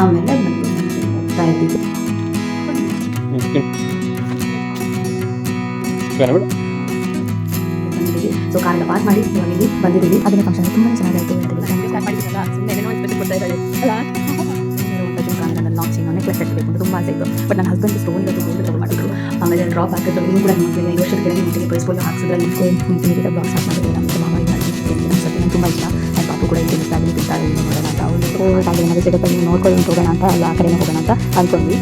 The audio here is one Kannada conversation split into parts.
ಆಮೇಲೆ ಹೋಗ್ತಾ ಇದ್ದೀವಿ. ಬಂದಿದ್ದೀವಿ. ಸೊ ಕಾರೆಲ್ಲ ಪಾಸ್ ಮಾಡಿ ಇವಾಗ ಇಲ್ಲಿ ಬಂದಿದ್ದೀವಿ. ಅದನ್ನ ಫಂಕ್ಷನ್ ತುಂಬಾ ಚೆನ್ನಾಗಾಯ್ತು ಅಂತ ತುಂಬ ಆಸೆ ಇತ್ತು. ಬಟ್ ನನ್ನ ಹಸ್ಬೆಂಡ್ ಸ್ಟೋನ್ ಇವತ್ತು ಗೋಲ್ಡ್ ತಗೊಂಡು ಮಾಡಿದ್ರು. ಆಮೇಲೆ ಡ್ರಾಪ್ ಹಾಕಿದ್ರು ಇನ್ನೂ ಕೂಡ ಮಕ್ಕಳಿಗೆ ಐದು ವರ್ಷದ ಕೆಳಗೆ ಮಟ್ಟಿಗೆ ಬಳಸ್ಕೊಂಡು ಹಾಕ್ಸಿದ್ರೆ ಬ್ಲಾಗ್ ಸ್ಟಾರ್ಟ್ ಮಾಡಿದ್ರೆ ನಮ್ಮ ಮಾಮ ಇಲ್ಲ ನಂಗೆ ತುಂಬ ಇಷ್ಟ ನನ್ನ ಪಾಪು ಕೂಡ ಇಲ್ಲಿ ಇಷ್ಟ ಆಗಲಿ ಬಿಟ್ಟಾಗ ನೋಡೋಣ ಅಂತ. ಅವ್ರು ಕಾಲೇಜ್ ಏನಾದರೂ ಸಿಗುತ್ತೆ, ನೀವು ನೋಡ್ಕೊಂಡು ಹೋಗೋಣ ಅಂತ. ಅಲ್ಲ ಆ ಕಡೆನೇ ಹೋಗೋಣ ಅಂತ ಅಂದ್ಕೊಂಡ್ವಿ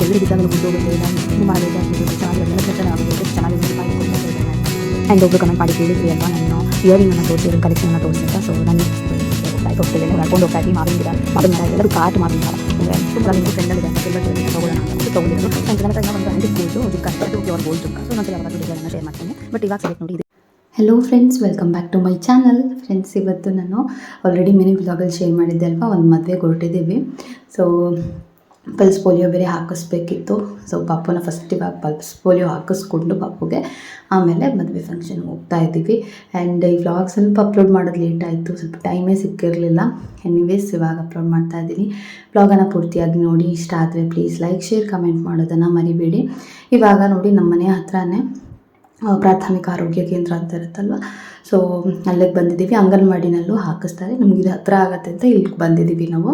ಕೆಲವರು ಬಿದ್ದಾಗಲೂ ಮುಂದೆ ಹೋಗುತ್ತೆ ನಾನು ತುಂಬ ಚೆನ್ನಾಗಿ ಚೆನ್ನಾಗಿದೆ ಚೆನ್ನಾಗಿ ಮಾಡಿಕೊಂಡು ಆ್ಯಂಡ್ ಒಬ್ಬರು ಕಮೆಂಟ್ ಮಾಡಿ ಕೇಳಿದ್ರಿ ಅಲ್ವಾ? ನಾನು ಇಯರಿಂಗನ್ನು ತೋರಿಸಿದ್ರು ಕಲೆಕ್ಷನ್ನ ತೋರಿಸಿದ್ದ ಸೊ ನಾನು ಹೋಗ್ತಿದ್ದೆ ನಡ್ಕೊಂಡು ಹೋಗ್ತಾ ಇದ್ವಿ ಮಾವಿನ ಗಿಡ ಮಾವಿನ ಮರ ಎಲ್ಲರೂ ಕಾಟ್ ಮಾವಿನ ಮರ ಅಂದರೆ ತುಂಬ ನಿಮಗೆ ಫ್ರೆಂಡಲ್ಲಿದೆ ಅಂತ ಎಲ್ಲ ತೊಗೊಳ್ಳೋಣ ಅಂತ ತೊಗೊಂಡಿರೋದು ಆ್ಯಂಡ್ ನನ್ನ ಹತ್ರ ಒಂದು ಹಂಡ್ರೆಡ್ ಕೂಸು ಜುಕ್ಕ ಅಂತ ಹೋಗಿ ಅವ್ರು ಗೋಲ್ಡ್ ಜುಕ್ಕ ಸೊ ನಾನು ಯಾವಾಗಲೂ ಡಿಸೈನನ್ನು ಶೇರ್ ಮಾಡ್ತೀನಿ ಬಟ್ ಇವಾಗ ಸೆಲೆಕ್ಟ್ ನೋಡಿ hello friends welcome back to my channel friends ಇವತ್ತು ನಾನು ಆಲ್ರೆಡಿ ಮಿನಿ ಬ್ಲಾಗಲ್ಲಿ ಶೇರ್ ಮಾಡಿದ್ದೆ ಅಲ್ವಾ ಒಂದು ಮದುವೆಗೆ ಹೊರಟಿದ್ದೀವಿ ಸೊ ಪಲ್ಸ್ ಪೋಲಿಯೋ ಬೇರೆ ಹಾಕಿಸ್ಬೇಕಿತ್ತು. ಸೊ ಪಾಪುನ ಫಸ್ಟ್ ಇವಾಗ ಪಲ್ಸ್ ಪೋಲಿಯೋ ಹಾಕಿಸ್ಕೊಂಡು ಪಾಪುಗೆ ಆಮೇಲೆ ಮದುವೆ ಫಂಕ್ಷನ್ಗೆ ಹೋಗ್ತಾ ಇದ್ದೀವಿ. ಆ್ಯಂಡ್ ಈ ವ್ಲಾಗ್ ಸ್ವಲ್ಪ ಅಪ್ಲೋಡ್ ಮಾಡೋದು ಲೇಟ್ ಆಯಿತು, ಸ್ವಲ್ಪ ಟೈಮೇ ಸಿಕ್ಕಿರಲಿಲ್ಲ. ಎನಿವೇಸ್ ಇವಾಗ ಅಪ್ಲೋಡ್ ಮಾಡ್ತಾ ಇದ್ದೀನಿ. ವ್ಲಾಗನ್ನು ಪೂರ್ತಿಯಾಗಿ ನೋಡಿ, ಇಷ್ಟ ಆದರೆ ಪ್ಲೀಸ್ ಲೈಕ್ ಶೇರ್ ಕಮೆಂಟ್ ಮಾಡೋದನ್ನು ಮರಿಬೇಡಿ. ಇವಾಗ ನೋಡಿ, ನಮ್ಮ ಮನೆ ಹತ್ರನೇ ಪ್ರಾಥಮಿಕ ಆರೋಗ್ಯ ಕೇಂದ್ರ ಅಂತ ಇರುತ್ತಲ್ವ? ಸೊ ಅಲ್ಲಿಗೆ ಬಂದಿದ್ದೀವಿ. ಅಂಗನವಾಡಿನಲ್ಲೂ ಹಾಕಿಸ್ತಾರೆ. ನಮಗಿದು ಹತ್ರ ಆಗತ್ತೆ ಅಂತ ಇಲ್ಲಿಗೆ ಬಂದಿದ್ದೀವಿ ನಾವು.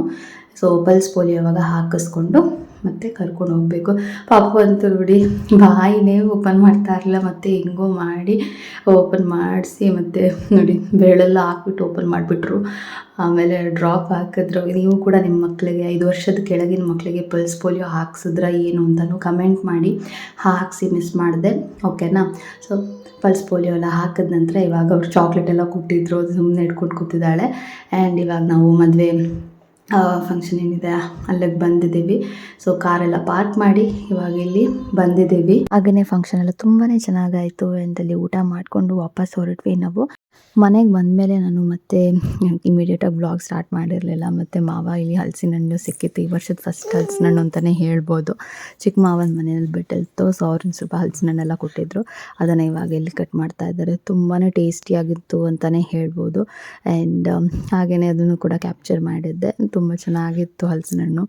ಸೊ ಪಲ್ಸ್ ಪೋಲಿಯೋವಾಗ ಹಾಕಿಸ್ಕೊಂಡು ಮತ್ತೆ ಕರ್ಕೊಂಡು ಹೋಗಬೇಕು. ಪಾಪು ಅಂತೂ ನೋಡಿ, ಬಾಯಿನೇ ಓಪನ್ ಮಾಡ್ತಾ ಇರಲಿಲ್ಲ, ಮತ್ತು ಹೆಂಗೋ ಮಾಡಿ ಓಪನ್ ಮಾಡಿಸಿ ಮತ್ತೆ ನೋಡಿ, ಬೆರಳೆಲ್ಲ ಹಾಕ್ಬಿಟ್ಟು ಓಪನ್ ಮಾಡಿಬಿಟ್ರು. ಆಮೇಲೆ ಡ್ರಾಪ್ ಹಾಕಿದ್ರು. ನೀವು ಕೂಡ ನಿಮ್ಮ ಮಕ್ಕಳಿಗೆ ಐದು ವರ್ಷದ ಕೆಳಗಿನ ಮಕ್ಕಳಿಗೆ ಪಲ್ಸ್ ಪೋಲಿಯೋ ಹಾಕ್ಸಿದ್ರ ಏನು ಅಂತಲೂ ಕಮೆಂಟ್ ಮಾಡಿ. ಹಾಕಿಸಿ ಮಿಸ್ ಮಾಡಿದೆ ಓಕೆನಾ ಸೊ ಪಲ್ಸ್ ಪೋಲಿಯೋ ಎಲ್ಲ ಹಾಕಿದ ನಂತರ ಇವಾಗ ಅವ್ರು ಚಾಕ್ಲೇಟ್ ಎಲ್ಲ ಕೊಟ್ಟಿದ್ರು ಸುಮ್ಮನೆ ಇಟ್ಕೊಂಡು ಕೂತಿದ್ದಾಳೆ. ಆ್ಯಂಡ್ ಇವಾಗ ನಾವು ಮದುವೆ ಫಂಕ್ಷನ್ ಏನಿದೆ? ಅಲ್ಲಿಗೆ ಬಂದಿದ್ದೀವಿ. ಸೊ ಕಾರೆಲ್ಲ ಪಾರ್ಕ್ ಮಾಡಿ ಇವಾಗ ಇಲ್ಲಿ ಬಂದಿದ್ದೀವಿ. ಹಾಗೆಯೇ ಫಂಕ್ಷನ್ ಎಲ್ಲ ತುಂಬಾ ಚೆನ್ನಾಗಾಯಿತು. ಅಲ್ಲಿ ಊಟ ಮಾಡಿಕೊಂಡು ವಾಪಸ್ ಹೊರಟ್ವಿ ನಾವು. ಮನೆಗೆ ಬಂದಮೇಲೆ ನಾನು ಮತ್ತೆ ಇಮಿಡಿಯೇಟಾಗಿ ಬ್ಲಾಗ್ ಸ್ಟಾರ್ಟ್ ಮಾಡಿರಲಿಲ್ಲ. ಮತ್ತು ಮಾವ ಇಲ್ಲಿ ಹಲಸಿನ ಹಣ್ಣು ಸಿಕ್ಕಿತ್ತು. ಈ ವರ್ಷದ ಫಸ್ಟ್ ಹಲಸಿನ ಹಣ್ಣು ಅಂತಲೇ ಹೇಳ್ಬೋದು. ಚಿಕ್ಕ ಮಾವನ ಮನೆಯಲ್ಲಿ ಬಿಟ್ಟಿತ್ತು ಸೊ ಅವ್ರನ್ನ ಸ್ವಲ್ಪ ಹಲಸಿನ ಹಣ್ಣೆಲ್ಲ ಕೊಟ್ಟಿದ್ರು. ಅದನ್ನು ಇವಾಗ ಇಲ್ಲಿ ಕಟ್ ಮಾಡ್ತಾ ಇದ್ದಾರೆ. ತುಂಬಾ ಟೇಸ್ಟಿಯಾಗಿತ್ತು ಅಂತಲೇ ಹೇಳ್ಬೋದು. ಆ್ಯಂಡ್ ಹಾಗೆಯೇ ಅದನ್ನು ಕೂಡ ಕ್ಯಾಪ್ಚರ್ ಮಾಡಿದ್ದೆ. ತುಂಬ ಚೆನ್ನಾಗಿತ್ತು ಹಲಸಿನ ಹಣ್ಣು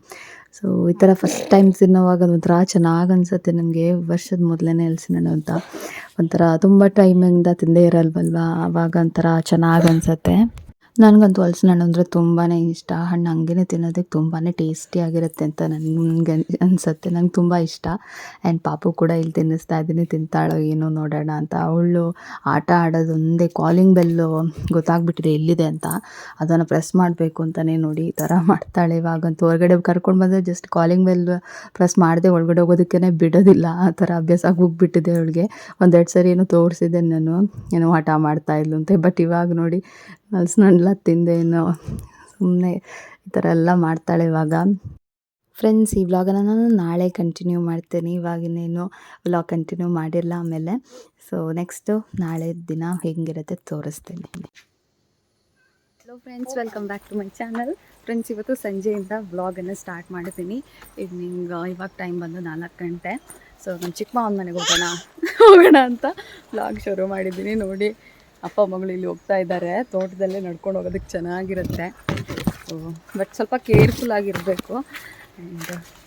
ಸೊ ಈ ಥರ ಫಸ್ಟ್ ಟೈಮ್ ತಿನ್ನೋವಾಗ ಒಂಥರ ಚೆನ್ನಾಗಿ ಅನಿಸುತ್ತೆ ನನಗೆ ವರ್ಷದ ಮೊದಲನೇ ಹಲಸಿನ ಹಣ್ಣು ಅಂತ. ಒಂಥರ ತುಂಬ ಟೈಮಿಂದ ತಿಂದೇ ಇರಲ್ವಲ್ವ? ಆವಾಗ ಒಂಥರ ಚೆನ್ನಾಗಿ ಅನಿಸುತ್ತೆ. ನನಗಂತೂ ಹಲಸಿನ ಹಣ್ಣು ಅಂದರೆ ತುಂಬಾ ಇಷ್ಟ ಹಣ್ಣು ಹಂಗೆ ತಿನ್ನೋದಕ್ಕೆ ತುಂಬಾ ಟೇಸ್ಟಿಯಾಗಿರುತ್ತೆ ಅಂತ ನನಗೆ ಅನಿಸುತ್ತೆ. ನಂಗೆ ತುಂಬ ಇಷ್ಟ. ಆ್ಯಂಡ್ ಪಾಪು ಕೂಡ ಇಲ್ಲಿ ತಿನ್ನಿಸ್ತಾ ಇದ್ದೀನಿ. ತಿಂತಾಳೋ ಏನೋ ನೋಡೋಣ ಅಂತ. ಅವಳು ಆಟ ಆಡೋದೊಂದೇ ಕಾಲಿಂಗ್ ಬೆಲ್ಲು ಗೊತ್ತಾಗ್ಬಿಟ್ಟಿದೆ ಎಲ್ಲಿದೆ ಅಂತ. ಅದನ್ನು ಪ್ರೆಸ್ ಮಾಡಬೇಕು ಅಂತಲೇ ನೋಡಿ ಈ ಥರ ಮಾಡ್ತಾಳೆ ಇವಾಗಂತೂ. ಹೊರಗಡೆ ಕರ್ಕೊಂಡು ಬಂದರೆ ಜಸ್ಟ್ ಕಾಲಿಂಗ್ ಬೆಲ್ ಪ್ರೆಸ್ ಮಾಡಿದೆ ಒಳಗಡೆ ಹೋಗೋದಕ್ಕೇ ಬಿಡೋದಿಲ್ಲ. ಆ ಥರ ಅಭ್ಯಾಸ ಹೋಗ್ಬಿಟ್ಟಿದೆ ಅವಳಿಗೆ. ಒಂದೆರಡು ಸರಿ ಏನೋ ತೋರಿಸಿದ್ದೆ ನಾನು. ಏನೋ ಆಟ ಮಾಡ್ತಾ ಇದ್ಲು ಅಂತೆ. ಬಟ್ ಇವಾಗ ನೋಡಿ ಹಲಸಿನಣ್ಣೆಲ್ಲ ತಿಂದೆ ಏನೋ ಸುಮ್ಮನೆ ಈ ಥರ ಎಲ್ಲ ಮಾಡ್ತಾಳೆ ಇವಾಗ. ಫ್ರೆಂಡ್ಸ್ ಈ ವ್ಲಾಗನ್ನು ನಾನು ನಾಳೆ ಕಂಟಿನ್ಯೂ ಮಾಡ್ತೀನಿ. ಇವಾಗಿನೇನು ವ್ಲಾಗ್ ಕಂಟಿನ್ಯೂ ಮಾಡಿಲ್ಲ ಆಮೇಲೆ. ಸೊ ನೆಕ್ಸ್ಟು ನಾಳೆ ದಿನ ಹೆಂಗಿರುತ್ತೆ ತೋರಿಸ್ತೀನಿ. Hello friends welcome back to my channel friends ಇವತ್ತು ಸಂಜೆಯಿಂದ ವ್ಲಾಗನ್ನು ಸ್ಟಾರ್ಟ್ ಮಾಡ್ತೀನಿ ಈವ್ನಿಂಗ್ ಇವಾಗ ಟೈಮ್ ಬಂದು ನಾಲ್ಕು ಗಂಟೆ. ಸೊ ನಮ್ಮ ಚಿಕ್ಕ ಮಾವನ ಮನೆಗೆ ಹೋಗೋಣ. ಹೋಗೋಣ ಅಂತ ವ್ಲಾಗ್ ಶುರು ಮಾಡಿದ್ದೀನಿ ನೋಡಿ. ಅಪ್ಪ, ಮಗಳು ಇಲ್ಲಿ ಹೋಗ್ತಾ ಇದ್ದಾರೆ. ತೋಟದಲ್ಲೇ ನಡ್ಕೊಂಡು ಹೋಗೋದಕ್ಕೆ ಚೆನ್ನಾಗಿರುತ್ತೆ. ಬಟ್ ಸ್ವಲ್ಪ ಕೇರ್ಫುಲ್ ಆಗಿರಬೇಕು.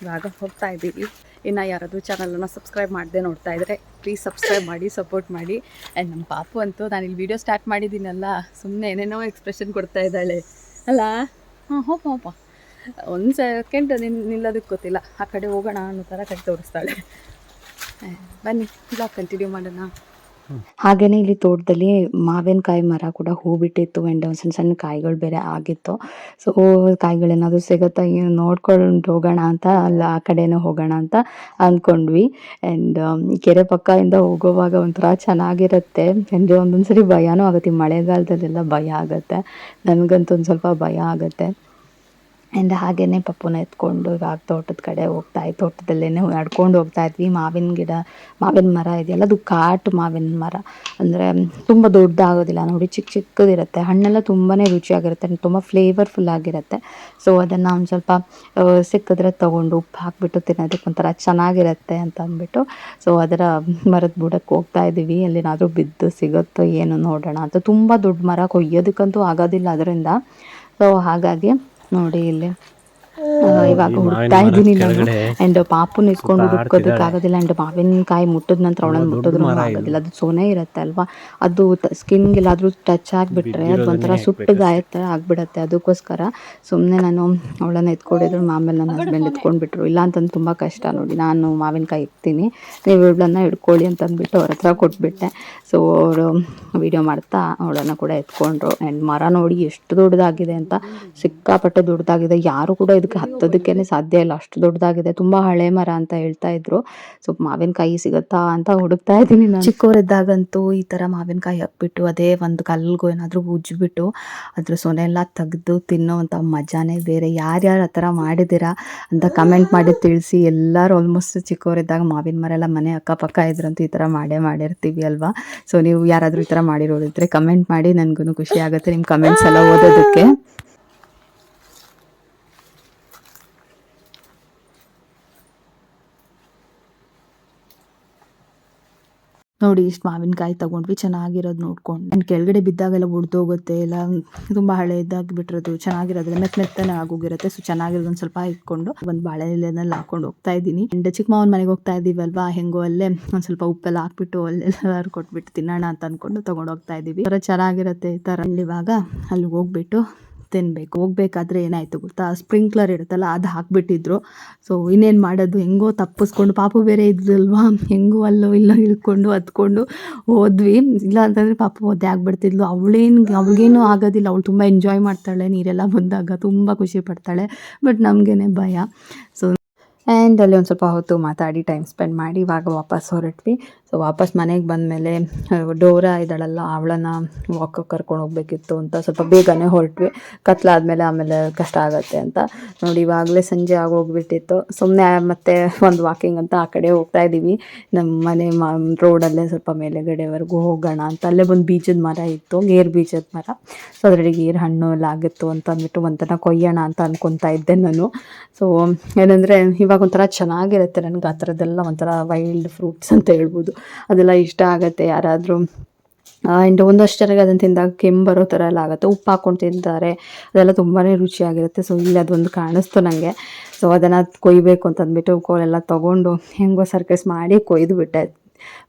ಇವಾಗ ಹೋಗ್ತಾ ಇದ್ದೀವಿ. ಇನ್ನು ಯಾರಾದರೂ ಚಾನಲನ್ನು ಸಬ್ಸ್ಕ್ರೈಬ್ ಮಾಡದೆ ನೋಡ್ತಾ ಇದ್ದರೆ ಪ್ಲೀಸ್ ಸಬ್ಸ್ಕ್ರೈಬ್ ಮಾಡಿ ಸಪೋರ್ಟ್ ಮಾಡಿ. ಆ್ಯಂಡ್ ನಮ್ಮ ಪಾಪು ಅಂತೂ ನಾನು ಇಲ್ಲಿ ವೀಡಿಯೋ ಸ್ಟಾರ್ಟ್ ಮಾಡಿದ್ದೀನಲ್ಲ ಸುಮ್ಮನೆ ಏನೇನೋ ಎಕ್ಸ್ಪ್ರೆಷನ್ ಕೊಡ್ತಾ ಇದ್ದಾಳೆ. ಅಲ್ಲ? ಹಾಂ ಹೋಪ ಹೋಪ ಒಂದು ಸೆಕೆಂಡ್ ನಿನ್ ನಿಲ್ಲೋದಕ್ಕೆ ಗೊತ್ತಿಲ್ಲ. ಆ ಕಡೆ ಹೋಗೋಣ ಅನ್ನೋ ಥರ ಕೈ ತೋರಿಸ್ತಾಳೆ. ಬನ್ನಿ ಇಲ್ಲ ಕಂಟಿನ್ಯೂ ಮಾಡೋಣ. ಹಾಗೇನೆ ಇಲ್ಲಿ ತೋಟದಲ್ಲಿ ಮಾವಿನಕಾಯಿ ಮರ ಕೂಡ ಹೂ ಬಿಟ್ಟಿತ್ತು ಆ್ಯಂಡ್ ಸಣ್ಣ ಸಣ್ಣ ಕಾಯಿಗಳು ಬೇರೆ ಆಗಿತ್ತು. ಸೊ ಕಾಯಿಗಳೇನಾದರೂ ಸಿಗುತ್ತಾ? ಏನು ನೋಡ್ಕೊಂಡು ಹೋಗೋಣ ಅಂತ, ಅಲ್ಲ, ಆ ಕಡೆನೇ ಹೋಗೋಣ ಅಂತ ಅಂದ್ಕೊಂಡ್ವಿ. ಆ್ಯಂಡ್ ಕೆರೆ ಪಕ್ಕದಿಂದ ಹೋಗೋವಾಗ ಒಂಥರ ಚೆನ್ನಾಗಿರುತ್ತೆ. ಅಂದರೆ ಒಂದೊಂದ್ಸರಿ ಭಯನೂ ಆಗುತ್ತೆ. ಈ ಮಳೆಗಾಲದಲ್ಲೆಲ್ಲ ಭಯ ಆಗುತ್ತೆ. ನನಗಂತೂ ಒಂದು ಸ್ವಲ್ಪ ಭಯ ಆಗುತ್ತೆ. ಆ್ಯಂಡ್ ಹಾಗೇನೆ ಪಪ್ಪುನ ಎತ್ಕೊಂಡು ಇವಾಗ ತೋಟದ ಕಡೆ ಹೋಗ್ತಾ ತೋಟದಲ್ಲೇ ನಡ್ಕೊಂಡು ಹೋಗ್ತಾ ಇದ್ವಿ. ಮಾವಿನ ಗಿಡ, ಮಾವಿನ ಮರ ಇದೆಯಲ್ಲ, ಅದು ಕಾಟು ಮಾವಿನ ಮರ. ಅಂದರೆ ತುಂಬ ದೊಡ್ಡದಾಗೋದಿಲ್ಲ, ನೋಡಿ ಚಿಕ್ಕ ಚಿಕ್ಕದಿರುತ್ತೆ. ಹಣ್ಣೆಲ್ಲ ತುಂಬಾ ರುಚಿಯಾಗಿರುತ್ತೆ ತುಂಬ ಫ್ಲೇವರ್ಫುಲ್ ಆಗಿರುತ್ತೆ. ಸೊ ಅದನ್ನು ಒಂದು ಸ್ವಲ್ಪ ಸಿಕ್ಕಿದ್ರೆ ತೊಗೊಂಡು ಉಪ್ಪು ಹಾಕ್ಬಿಟ್ಟು ತಿನ್ನೋದಕ್ಕೆ ಒಂಥರ ಚೆನ್ನಾಗಿರುತ್ತೆ ಅಂತ ಅಂದ್ಬಿಟ್ಟು ಸೊ ಅದರ ಮರದ ಬುಡಕ್ಕೆ ಹೋಗ್ತಾ ಇದ್ದೀವಿ. ಅಲ್ಲೇನಾದರೂ ಬಿದ್ದು ಸಿಗುತ್ತೋ ಏನು ನೋಡೋಣ ಅಂತ. ತುಂಬ ದೊಡ್ಡ ಮರ, ಕೊಯ್ಯೋದಕ್ಕಂತೂ ಆಗೋದಿಲ್ಲ ಅದರಿಂದ. ಸೊ ಹಾಗಾಗಿ ನೋಡಿ ಇಲ್ಲಿ. ಇವಾಗ ಹುಡ್ತಾ ಹುಡುಕ್ತಾ ಇದ್ದೀನಿ ನಾನು. ಅಂಡ್ ಪಾಪುನ ಇಸ್ಕೊಂಡು ಸುತ್ತ ಹುಡುಕೋದಕ್ಕೆ ಆಗೋದಿಲ್ಲ. ಅಂಡ್ ಮಾವಿನಕಾಯಿ ಮುಟ್ಟಿದ ನಂತರ ಅವಳನ್ನ ಮುಟ್ಟೋದ್ರೂ ಆಗೋದಿಲ್ಲ. ಅದು ಸೊನೆ ಇರುತ್ತೆ ಅಲ್ವಾ? ಅದು ಸ್ಕಿನ್ ಎಲ್ಲಾದ್ರೂ ಟಚ್ ಆಗಿಬಿಟ್ರೆ ಅದು ಒಂಥರ ಸುಟ್ಟು ಗಾಯ ಥರ ಆಗ್ಬಿಡತ್ತೆ. ಅದಕ್ಕೋಸ್ಕರ ಸುಮ್ಮನೆ ನಾನು ಅವಳನ್ನ ಎತ್ಕೊಂಡಿದ್ರು ಆಮೇಲೆ ನನ್ನ ಹಸ್ಬೆಂಡ್ ಎತ್ಕೊಂಡ್ಬಿಟ್ರು. ಇಲ್ಲ ಅಂತಂದು ತುಂಬ ಕಷ್ಟ ನೋಡಿ. ನಾನು ಮಾವಿನಕಾಯಿ ಇಕ್ತೀನಿ ನೀವು ಇವಳನ್ನ ಹಿಡ್ಕೊಳ್ಳಿ ಅಂತ ಅಂದ್ಬಿಟ್ಟು ಅವ್ರ ಹತ್ರ ಕೊಟ್ಬಿಟ್ಟೆ. ಸೊ ಅವರು ವಿಡಿಯೋ ಮಾಡ್ತಾ ಅವಳನ್ನು ಕೂಡ ಎತ್ಕೊಂಡ್ರು. ಆ್ಯಂಡ್ ಮರ ನೋಡಿ ಎಷ್ಟು ದೊಡ್ಡದಾಗಿದೆ ಅಂತ ಸಿಕ್ಕಾಪಟ್ಟೆ ದೊಡ್ಡದಾಗಿದೆ. ಯಾರು ಕೂಡ ಹತ್ತೋದಕ್ಕೇನೆ ಸಾಧ್ಯ ಇಲ್ಲ. ಅಷ್ಟು ದೊಡ್ಡದಾಗಿದೆ. ತುಂಬ ಹಳೆ ಮರ ಅಂತ ಹೇಳ್ತಾ ಇದ್ರು. ಸೊ ಮಾವಿನಕಾಯಿ ಸಿಗುತ್ತಾ ಅಂತ ಹುಡುಕ್ತಾ ಇದ್ದೀನಿ ನಾನು. ಚಿಕ್ಕವರಿದ್ದಾಗಂತೂ ಈ ಥರ ಮಾವಿನಕಾಯಿ ಹಾಕ್ಬಿಟ್ಟು, ಅದೇ ಒಂದು ಕಲ್ಲಿಗೂ ಏನಾದರೂ ಉಜ್ಜಿಬಿಟ್ಟು, ಅದ್ರ ಸೊನೆ ಎಲ್ಲ ತೆಗೆದು ತಿನ್ನೋವಂಥ ಮಜಾನೇ ಬೇರೆ. ಯಾರ್ಯಾರು ಆ ಥರ ಮಾಡಿದ್ದೀರಾ ಅಂತ ಕಮೆಂಟ್ ಮಾಡಿ ತಿಳಿಸಿ. ಎಲ್ಲರೂ ಆಲ್ಮೋಸ್ಟ್ ಚಿಕ್ಕವರಿದ್ದಾಗ ಮಾವಿನ ಮರ ಎಲ್ಲ ಮನೆ ಅಕ್ಕಪಕ್ಕ ಇದ್ರಂತೂ ಈ ಥರ ಮಾಡೇ ಮಾಡಿರ್ತೀವಿ ಅಲ್ವಾ? ಸೊ ನೀವು ಯಾರಾದರೂ ಈ ಥರ ಮಾಡಿರೋದಿದ್ರೆ ಕಮೆಂಟ್ ಮಾಡಿ. ನನಗೂ ಖುಷಿ ಆಗುತ್ತೆ ನಿಮ್ಮ ಕಮೆಂಟ್ಸ್ ಎಲ್ಲ ಓದೋದಕ್ಕೆ. ನೋಡಿ, ಇಷ್ಟು ಮಾವಿನಕಾಯಿ ತಗೊಂಡ್ವಿ, ಚೆನ್ನಾಗಿರೋದು ನೋಡ್ಕೊಂಡು. ನಾನು ಕೆಳಗಡೆ ಬಿದ್ದಾಗೆಲ್ಲ ಒಡ್ದೋಗುತ್ತೆ ಇಲ್ಲ ತುಂಬ ಹಳೆ ಇದಾಗಿ ಬಿಟ್ಟಿರೋದು ಚೆನ್ನಾಗಿರೋದಿಲ್ಲ ಮೆತ್ತ ಮೆತ್ತನೆ ಆಗೋಗಿರುತ್ತೆ ಸೊ ಚೆನ್ನಾಗಿರೋದು ಒಂದು ಸ್ವಲ್ಪ ಇಟ್ಕೊಂಡು ಒಂದು ಬಾಳೆ ಎಲೆನಲ್ಲಿ ಹಾಕೊಂಡು ಹೋಗ್ತಾ ಇದ್ದೀನಿ. ಅಂಡ್ ಚಿಕ್ಕ ಮಾವನ ಮನೆಗೆ ಹೋಗ್ತಾ ಇದ್ದೀವಲ್ವಾ ಹೆಂಗೋ ಅಲ್ಲೇ ಒಂದು ಸ್ವಲ್ಪ ಉಪ್ಪೆಲ್ಲ ಹಾಕ್ಬಿಟ್ಟು ಅಲ್ಲೆಲ್ಲರೂ ಕೊಟ್ಬಿಟ್ಟು ತಿನ್ನೋಣ ಅಂತ ಅಂದ್ಕೊಂಡು ತಗೊಂಡು ಹೋಗ್ತಾ ಇದ್ದೀವಿ ಥರ ಚೆನ್ನಾಗಿರುತ್ತೆ ಈ ಥರ ಇವಾಗ ಅಲ್ಲಿಗೆ ಹೋಗ್ಬಿಟ್ಟು ತಿನ್ಬೇಕು. ಹೋಗ್ಬೇಕಾದ್ರೆ ಏನಾಯ್ತು ಗೊತ್ತಾ? ಸ್ಪ್ರಿಂಕ್ಲರ್ ಇರುತ್ತಲ್ಲ, ಅದು ಹಾಕ್ಬಿಟ್ಟಿದ್ರು. ಸೊ ಇನ್ನೇನು ಮಾಡೋದು? ಹೆಂಗೋ ತಪ್ಪಿಸ್ಕೊಂಡು, ಪಾಪು ಬೇರೆ ಇದ್ಲಲ್ವಾ ಹೆಂಗೋ ಅಲ್ಲೋ ಇಲ್ಲೋ ಇಳ್ಕೊಂಡು, ಹತ್ಕೊಂಡು ಹೋದ್ವಿ. ಇಲ್ಲ ಅಂತಂದರೆ ಪಾಪ ಒದ್ದೆ ಆಗ್ಬಿಡ್ತಿದ್ಲು. ಅವಳೇನು ಅವಳಿಗೇನು ಆಗೋದಿಲ್ಲ. ಅವಳು ತುಂಬ ಎಂಜಾಯ್ ಮಾಡ್ತಾಳೆ. ನೀರೆಲ್ಲ ಬಂದಾಗ ತುಂಬ ಖುಷಿ ಪಡ್ತಾಳೆ. ಬಟ್ ನಮಗೇನೆ ಭಯ. ಸೊ ಆ್ಯಂಡ್ ಅಲ್ಲಿ ಒಂದು ಸ್ವಲ್ಪ ಹೊತ್ತು ಮಾತಾಡಿ ಟೈಮ್ ಸ್ಪೆಂಡ್ ಮಾಡಿ, ಇವಾಗ ವಾಪಸ್ ಹೊರಟ್ವಿ. ಸೊ ವಾಪಸ್ ಮನೆಗೆ ಬಂದಮೇಲೆ ಡೋರಾ ಇದ್ದಾಳಲ್ಲ, ಅವಳನ್ನ ವಾಕ್ ಕರ್ಕೊಂಡು ಹೋಗ್ಬೇಕಿತ್ತು ಅಂತ ಸ್ವಲ್ಪ ಬೇಗನೆ ಹೊರಟ್ವಿ. ಕತ್ಲಾದ್ಮೇಲೆ ಆಮೇಲೆ ಕಷ್ಟ ಆಗುತ್ತೆ ಅಂತ. ನೋಡಿ, ಇವಾಗಲೇ ಸಂಜೆ ಆಗೋಗ್ಬಿಟ್ಟಿತ್ತು. ಸುಮ್ಮನೆ ಮತ್ತೆ ಒಂದು ವಾಕಿಂಗ್ ಅಂತ ಆ ಕಡೆ ಹೋಗ್ತಾ ಇದ್ದೀವಿ. ನಮ್ಮ ಮನೆ ಮ, ರೋಡಲ್ಲೇ ಸ್ವಲ್ಪ ಮೇಲೆಗಡೆವರೆಗೂ ಹೋಗೋಣ ಅಂತ. ಅಲ್ಲೇ ಒಂದು ಬೀಜದ ಮರ ಇತ್ತು, ಗೇರ್ ಬೀಜದ ಮರ. ಸೊ ಅದರಲ್ಲಿ ಗೇರ್ ಹಣ್ಣು ಎಲ್ಲ ಆಗಿತ್ತು ಅಂತ ಅಂದ್ಬಿಟ್ಟು ಒಂಥರ ಕೊಯ್ಯೋಣ ಅಂತ ಅನ್ಕೊಂತಾ ಇದ್ದೆ ನಾನು. ಸೊ ಏನಂದರೆ ಇವಾಗ ಒಂಥರ ಚೆನ್ನಾಗಿರುತ್ತೆ ನನಗೆ ಆ ಥರದ್ದೆಲ್ಲ ಒಂಥರ ವೈಲ್ಡ್ ಫ್ರೂಟ್ಸ್ ಅಂತ ಹೇಳ್ಬೋದು. ಅದೆಲ್ಲ ಇಷ್ಟ ಆಗುತ್ತೆ ಯಾರಾದರೂ. ಆ್ಯಂಡ್ ಒಂದಷ್ಟು ಜನಕ್ಕೆ ಅದನ್ನು ತಿಂದಾಗ ಕೆಮ್ಮು ಬರೋ ಥರ ಎಲ್ಲ ಆಗುತ್ತೆ. ಉಪ್ಪು ಹಾಕ್ಕೊಂಡು ತಿಂತಾರೆ. ಅದೆಲ್ಲ ತುಂಬಾ ರುಚಿಯಾಗಿರುತ್ತೆ. ಸೊ, ಇಲ್ಲಿ ಅದೊಂದು ಕಾಣಿಸ್ತು ನನಗೆ ಸೊ, ಅದನ್ನು ಕೊಯ್ಬೇಕು ಅಂತ ಅಂದ್ಬಿಟ್ಟು ಕೋಲೆಲ್ಲ ತೊಗೊಂಡು ಹೆಂಗೋ ಸರ್ಕಸ್ ಮಾಡಿ ಕೊಯ್ದು ಬಿಟ್ಟೆ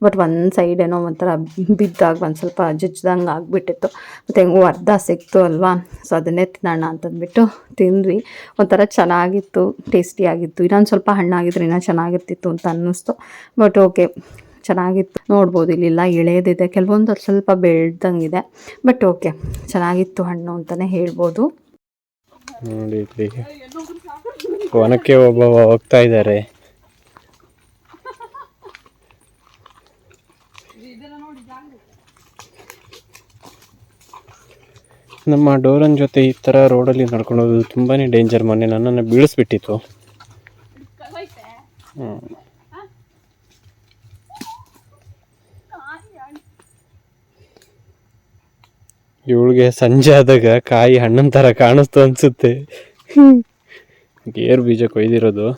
ಬಟ್ ಒಂದು ಸೈಡ್ ಏನೋ ಒಂಥರ ಬಿದ್ದಾಗ, ಒಂದು ಸ್ವಲ್ಪ ಜಜ್ಜಿದಂಗೆ ಆಗಿಬಿಟ್ಟಿತ್ತು. ಮತ್ತು ಹೆಂಗೋ ಅರ್ಧ ಸಿಕ್ತು ಅಲ್ವಾ? ಸೊ, ಅದನ್ನೇ ತಿನ್ನೋಣ ಅಂತಂದ್ಬಿಟ್ಟು ತಿಂದ್ವಿ. ಒಂಥರ ಚೆನ್ನಾಗಿತ್ತು, ಟೇಸ್ಟಿಯಾಗಿತ್ತು. ಇನ್ನೊಂದು ಸ್ವಲ್ಪ ಹಣ್ಣಾಗಿದ್ರೆ ಇನ್ನೂ ಚೆನ್ನಾಗಿರ್ತಿತ್ತು ಅಂತ ಅನ್ನಿಸ್ತು. But okay. ಚೆನ್ನಾಗಿತ್ತು. ನೋಡ್ಬೋದು, ಇಲ್ಲಿಲ್ಲ ಎಳೆಯದಿದೆ ಕೆಲವೊಂದು ಸ್ವಲ್ಪ ಬೆಳ್ದಂಗಿದೆ. ಬಟ್ ಓಕೆ ಚೆನ್ನಾಗಿತ್ತು ಹಣ್ಣು ಅಂತಲೇ ಹೇಳ್ಬೋದು. ವನಕ್ಕೆ ಒಬ್ಬ ಹೋಗ್ತಾ ಇದ್ದಾರೆ. ನಮ್ಮ ಡೋರನ್ ಜೊತೆ ಈ ಥರ ರೋಡಲ್ಲಿ ನಡ್ಕೊಂಡು ಹೋಗೋದು ತುಂಬಾ ಡೇಂಜರ್ ಮೊನ್ನೆ ನನ್ನನ್ನು ಬೀಳಿಸ್ಬಿಟ್ಟಿತ್ತು. ಹ್ಮ್. ಇವಳಿಗೆ ಸಂಜೆ ಆದಾಗ ಕಾಯಿ ಹಣ್ಣಿನ ಥರ ಕಾಣಿಸ್ತು ಅನ್ಸುತ್ತೆ. ಗೇರು ಬೀಜ ಕೊಯ್ದಿರೋದು.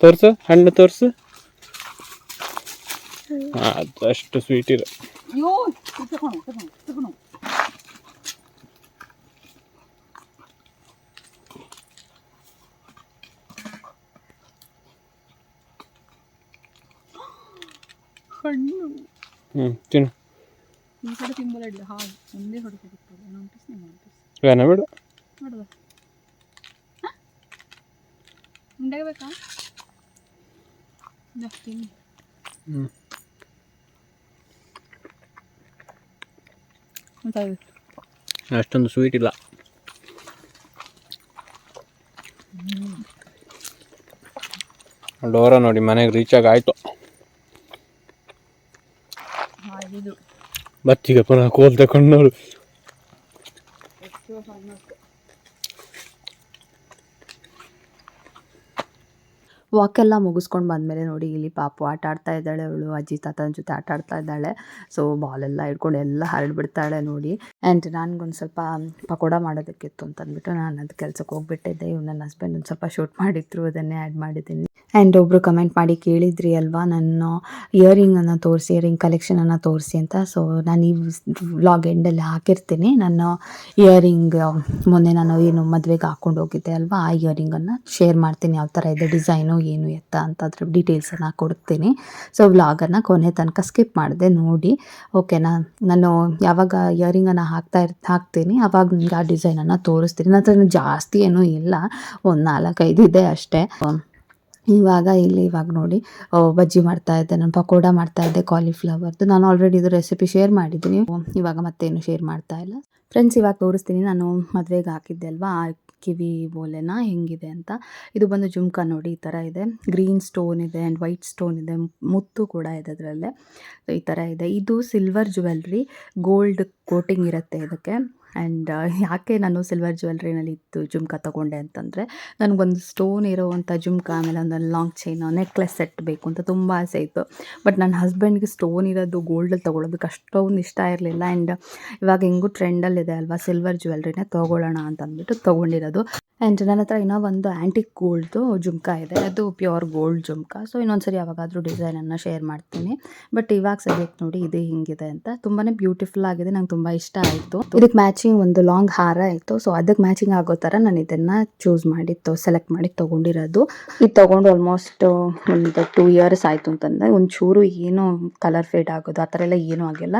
ತೋರ್ಸು, ಹಣ್ಣು ತೋರ್ಸು. ಅದಷ್ಟು ಸ್ವೀಟ್ ಇರೋ. ಹಣ್ಣು. ಹ್ಞೂ ತಿನ್ನು. ಈ ಕಡೆ ಒಂದೇ ಹೊಡೆದು ಬೇಡ ನೋಡುವ. ತಿನ್ನಿ. ಹ್ಞೂ. ಅಷ್ಟೊಂದು ಸ್ವೀಟ್ ಇಲ್ಲ. ಡೋರ ನೋಡಿ ಮನೆಗೆ ರೀಚ್ ಆಗಿ ಆಯಿತು. ಹಾ ಇದು ಮತ್ತೀಗ ಪುನಃ ಕೋಲ್ ತಗೊಂಡು ನೋಡು ಎಷ್ಟು ಸಣ್ಣಕ್ಕೆ ವಾಕೆಲ್ಲ ಮುಗಿಸ್ಕೊಂಡು ಬಂದಮೇಲೆ ನೋಡಿ, ಇಲ್ಲಿ ಪಾಪು ಆಟ ಆಡ್ತಾ ಇದ್ದಾಳೆ, ಅವಳು ಅಜ್ಜಿ ತಾತನ ಜೊತೆ ಆಟ ಆಡ್ತಾ ಇದ್ದಾಳೆ. ಸೊ ಬಾಲೆಲ್ಲ ಹಿಡ್ಕೊಂಡು ಎಲ್ಲ ಹರಡ್ಬಿಡ್ತಾಳೆ ನೋಡಿ. ಆ್ಯಂಡ್ ನನಗೊಂದು ಸ್ವಲ್ಪ ಪಕೋಡ ಮಾಡೋದಕ್ಕಿತ್ತು ಅಂತ ಅಂದ್ಬಿಟ್ಟು ನಾನು ಅದು ಕೆಲಸಕ್ಕೆ ಹೋಗ್ಬಿಟ್ಟಿದ್ದೆ ಇವ್ ನನ್ನ ಹಸ್ಬೆಂಡ್ ಒಂದು ಸ್ವಲ್ಪ ಶೂಟ್ ಮಾಡಿದ್ರು, ಅದನ್ನೇ ಆ್ಯಡ್ ಮಾಡಿದ್ದೀನಿ. ಆ್ಯಂಡ್ ಒಬ್ಬರು ಕಮೆಂಟ್ ಮಾಡಿ ಕೇಳಿದ್ರಿ ಅಲ್ವಾ? ನನ್ನ ಇಯರಿಂಗನ್ನು ತೋರಿಸಿ ಇಯರಿಂಗ್ ಕಲೆಕ್ಷನನ್ನು ತೋರಿಸಿ ಅಂತ. ಸೊ ನಾನು ಈ ವ್ಲಾಗ್ ಎಂಡಲ್ಲಿ ಹಾಕಿರ್ತೀನಿ. ನನ್ನ ಇಯರಿಂಗ್ ಮೊನ್ನೆ ನಾನು ಏನು ಮದುವೆಗೆ ಹಾಕ್ಕೊಂಡು ಹೋಗಿದ್ದೆ ಅಲ್ವಾ? ಆ ಇಯರಿಂಗನ್ನು ಶೇರ್ ಮಾಡ್ತೀನಿ. ಯಾವ ಥರ ಇದೆ ಡಿಸೈನು ಏನು ಎತ್ತ ಅಂತ ಅದ್ರ ಡೀಟೇಲ್ಸನ್ನು ಕೊಡ್ತೀನಿ. ಸೊ ವ್ಲಾಗನ್ನು ಕೊನೆ ತನಕ ಸ್ಕಿಪ್ ಮಾಡಿದೆ, ನೋಡಿ. ಓಕೆನಾ ನಾನು ಯಾವಾಗ ಇಯರಿಂಗನ್ನು ಹಾಕ್ತಾ ಇರ್, ಹಾಕ್ತೀನಿ ಆವಾಗ ನಿಮ್ಗೆ ಆ ಡಿಸೈನನ್ನು ತೋರಿಸ್ತೀನಿ. ನನ್ನ ಜಾಸ್ತಿ ಏನೂ ಇಲ್ಲ. ಒಂದು ನಾಲ್ಕೈದು ಇದೆ ಅಷ್ಟೇ. ಇವಾಗ ಇಲ್ಲಿ ಇವಾಗ ನೋಡಿ ಬಜ್ಜಿ ಮಾಡ್ತಾ ಇದ್ದೆ, ನಾನು ಪಕೋಡ ಮಾಡ್ತಾ ಇದ್ದೆ ಕಾಲಿಫ್ಲವರ್ದು ನಾನು ಆಲ್ರೆಡಿ ಇದು ರೆಸಿಪಿ ಶೇರ್ ಮಾಡಿದ್ದೀನಿ. ಇವಾಗ ಮತ್ತೇನು ಶೇರ್ ಮಾಡ್ತಾ ಇಲ್ಲ. ಫ್ರೆಂಡ್ಸ್ ಇವಾಗ ತೋರಿಸ್ತೀನಿ, ನಾನು ಮದುವೆಗೆ ಹಾಕಿದ್ದೆ ಅಲ್ವಾ? ಆ ಕಿವಿ ಓಲೆನ ಹೆಂಗಿದೆ ಅಂತ. ಇದು ಬಂದು ಜುಮ್ಕ ನೋಡಿ, ಈ ಥರ ಇದೆ. ಗ್ರೀನ್ ಸ್ಟೋನ್ ಇದೆ ಆ್ಯಂಡ್ ವೈಟ್ ಸ್ಟೋನ್ ಇದೆ, ಮುತ್ತು ಕೂಡ ಇದೆ ಅದರಲ್ಲೇ. ಈ ಥರ ಇದೆ. ಇದು ಸಿಲ್ವರ್ ಜುವೆಲ್ರಿ ಗೋಲ್ಡ್ ಕೋಟಿಂಗ್ ಇರುತ್ತೆ ಇದಕ್ಕೆ. ಆ್ಯಂಡ್ ಯಾಕೆ ನಾನು ಸಿಲ್ವರ್ ಜ್ಯುವೆಲ್ರಿನಲ್ಲಿ ಇತ್ತು ಜುಮ್ಕ ತೊಗೊಂಡೆ ಅಂತಂದರೆ, ನನಗೊಂದು ಸ್ಟೋನ್ ಇರೋವಂಥ ಜುಮ್ಕ, ಆಮೇಲೆ ಒಂದು ಲಾಂಗ್ ಚೈನು, ನೆಕ್ಲೆಸ್ ಸೆಟ್ ಬೇಕು ಅಂತ ತುಂಬ ಆಸೆ ಇತ್ತು. ಬಟ್ ನನ್ನ ಹಸ್ಬೆಂಡ್ಗೆ ಸ್ಟೋನ್ ಇರೋದು ಗೋಲ್ಡಲ್ಲಿ ತೊಗೊಳೋದಕ್ಕೆ ಅಷ್ಟೊಂದು ಇಷ್ಟ ಇರಲಿಲ್ಲ. ಆ್ಯಂಡ್ ಇವಾಗ ಹೆಂಗೂ ಟ್ರೆಂಡಲ್ಲಿದೆ ಅಲ್ವಾ ಸಿಲ್ವರ್ ಜ್ಯುವೆಲ್ರಿನೇ ತೊಗೊಳ್ಳೋಣ ಅಂತ ಅಂದ್ಬಿಟ್ಟು ತೊಗೊಂಡಿರೋದು. ಆ್ಯಂಡ್ ನನ್ನ ಹತ್ರ ಇನ್ನೂ ಒಂದು ಆ್ಯಂಟಿಕ್ ಗೋಲ್ಡ್ದು ಜುಮ್ಕ ಇದೆ. ಅದು ಪ್ಯೂರ್ ಗೋಲ್ಡ್ ಜುಮ್ಕ. ಸೊ ಇನ್ನೊಂದ್ಸರಿ ಯಾವಾಗಾದರೂ ಡಿಸೈನನ್ನು ಶೇರ್ ಮಾಡ್ತೀನಿ. ಬಟ್ ಇವಾಗ ಸದ್ಯಕ್ಕೆ ನೋಡಿ ಇದು ಹಿಂಗಿದೆ ಅಂತ. ತುಂಬಾ ಬ್ಯೂಟಿಫುಲ್ ಆಗಿದೆ. ನಂಗೆ ತುಂಬ ಇಷ್ಟ ಆಯಿತು. ಇದಕ್ಕೆ ಮ್ಯಾಚಿಂಗ್ ಒಂದು ಲಾಂಗ್ ಹಾರ ಇತ್ತು. ಸೊ ಅದಕ್ಕೆ ಮ್ಯಾಚಿಂಗ್ ಆಗೋ ಥರ ನಾನು ಇದನ್ನು ಚೂಸ್ ಮಾಡಿತ್ತು ಸೆಲೆಕ್ಟ್ ಮಾಡಿ ತೊಗೊಂಡಿರೋದು. ಇದು ತೊಗೊಂಡು ಆಲ್ಮೋಸ್ಟ್ ಒಂದು ಟೂ ಇಯರ್ಸ್ ಆಯಿತು ಅಂತಂದರೆ ಒಂಚೂರು ಏನು ಕಲರ್ ಫೇಡ್ ಆಗೋದು, ಆ ಥರ ಎಲ್ಲ ಏನೂ ಆಗಿಲ್ಲ.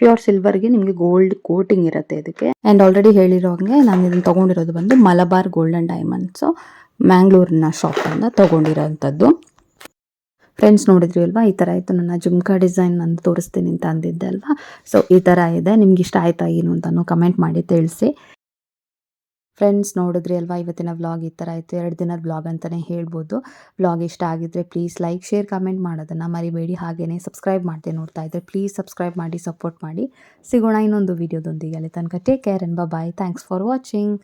ಪ್ಯೂರ್ ಸಿಲ್ವರ್ಗೆ ನಿಮಗೆ ಗೋಲ್ಡ್ ಕೋಟಿಂಗ್ ಇರುತ್ತೆ ಇದಕ್ಕೆ. ಆ್ಯಂಡ್ ಆಲ್ರೆಡಿ ಹೇಳಿರೋ ಹಂಗೆ ನಾನು ಇದನ್ನು ತೊಗೊಂಡಿರೋದು ಬಂದು ಮಲಬಾರ್ ಗೋಲ್ಡನ್ ಡೈಮಂಡ್ಸು ಮ್ಯಾಂಗ್ಳೂರಿನ ಶಾಪಿಂದ ತೊಗೊಂಡಿರೋಂಥದ್ದು. ಫ್ರೆಂಡ್ಸ್ ನೋಡಿದ್ರಿ ಅಲ್ವಾ? ಈ ಥರ ಆಯಿತು. ನನ್ನ ಜುಮ್ಕಾ ಡಿಸೈನ್ ನಾನು ತೋರಿಸ್ತೀನಿ ಅಂತ ಅಂದಿದ್ದೆ ಅಲ್ವಾ? ಸೊ ಈ ಥರ ಇದೆ. ನಿಮ್ಗೆ ಇಷ್ಟ ಆಯ್ತಾ ಏನು ಅಂತಲೂ ಕಮೆಂಟ್ ಮಾಡಿ ತಿಳಿಸಿ. ಫ್ರೆಂಡ್ಸ್ ನೋಡಿದ್ರಿ ಅಲ್ವಾ? ಇವತ್ತಿನ ವ್ಲಾಗ್ ಈ ಥರ ಆಯಿತು. ಎರಡು ದಿನದ ವ್ಲಾಗ್ ಅಂತಲೇ ಹೇಳ್ಬೋದು. ವ್ಲಾಗ್ ಇಷ್ಟ ಆಗಿದ್ರೆ ಪ್ಲೀಸ್ ಲೈಕ್ ಶೇರ್ ಕಮೆಂಟ್ ಮಾಡೋದನ್ನು ಮರಿಬೇಡಿ. ಹಾಗೆಯೇ ಸಬ್ಸ್ಕ್ರೈಬ್ ಮಾಡ್ತೀನಿ ನೋಡ್ತಾ ಇದ್ದರೆ ಪ್ಲೀಸ್ ಸಬ್ಸ್ಕ್ರೈಬ್ ಮಾಡಿ ಸಪೋರ್ಟ್ ಮಾಡಿ. ಸಿಗೋಣ ಇನ್ನೊಂದು ವೀಡಿಯೋದೊಂದಿಗೆ ಅಲ್ಲಿ ತನಕ take care and bye thanks for watching